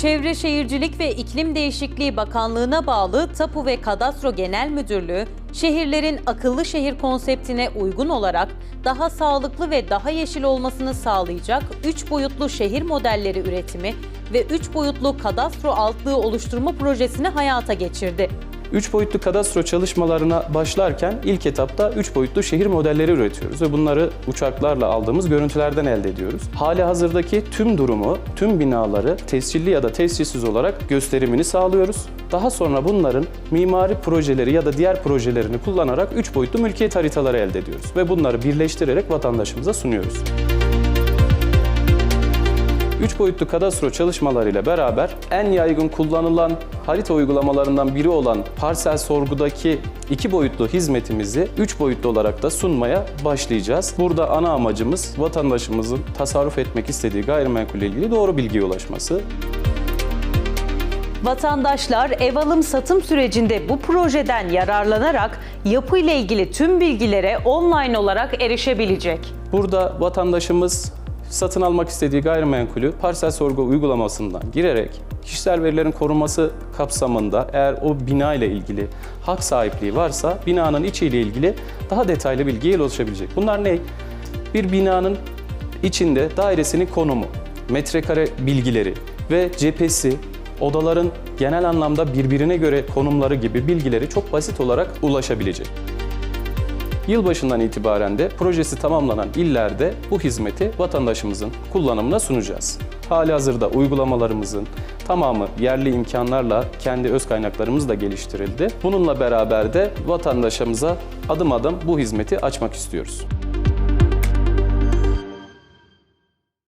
Çevre Şehircilik ve İklim Değişikliği Bakanlığı'na bağlı Tapu ve Kadastro Genel Müdürlüğü, şehirlerin akıllı şehir konseptine uygun olarak daha sağlıklı ve daha yeşil olmasını sağlayacak 3 boyutlu şehir modelleri üretimi ve 3 boyutlu kadastro altlığı oluşturma projesini hayata geçirdi. 3 boyutlu kadastro çalışmalarına başlarken ilk etapta 3 boyutlu şehir modelleri üretiyoruz ve bunları uçaklarla aldığımız görüntülerden elde ediyoruz. Hali hazırdaki tüm durumu, tüm binaları tescilli ya da tescilsiz olarak gösterimini sağlıyoruz. Daha sonra bunların mimari projeleri ya da diğer projelerini kullanarak 3 boyutlu mülkiyet haritaları elde ediyoruz ve bunları birleştirerek vatandaşımıza sunuyoruz. 3 boyutlu kadastro çalışmalarıyla beraber en yaygın kullanılan harita uygulamalarından biri olan parsel sorgudaki 2 boyutlu hizmetimizi 3 boyutlu olarak da sunmaya başlayacağız. Burada ana amacımız vatandaşımızın tasarruf etmek istediği gayrimenkule ilgili doğru bilgiye ulaşması. Vatandaşlar ev alım satım sürecinde bu projeden yararlanarak yapı ile ilgili tüm bilgilere online olarak erişebilecek. Burada vatandaşımız satın almak istediği gayrimenkulü parsel sorgu uygulamasından girerek kişisel verilerin korunması kapsamında eğer o bina ile ilgili hak sahipliği varsa binanın içiyle ilgili daha detaylı bilgiye ulaşabilecek. Bunlar ne? Bir binanın içinde dairesinin konumu, metrekare bilgileri ve cephesi, odaların genel anlamda birbirine göre konumları gibi bilgileri çok basit olarak ulaşabilecek. Yılbaşından itibaren de projesi tamamlanan illerde bu hizmeti vatandaşımızın kullanımına sunacağız. Hali hazırda uygulamalarımızın tamamı yerli imkanlarla kendi öz kaynaklarımız da geliştirildi. Bununla beraber de vatandaşımıza adım adım bu hizmeti açmak istiyoruz.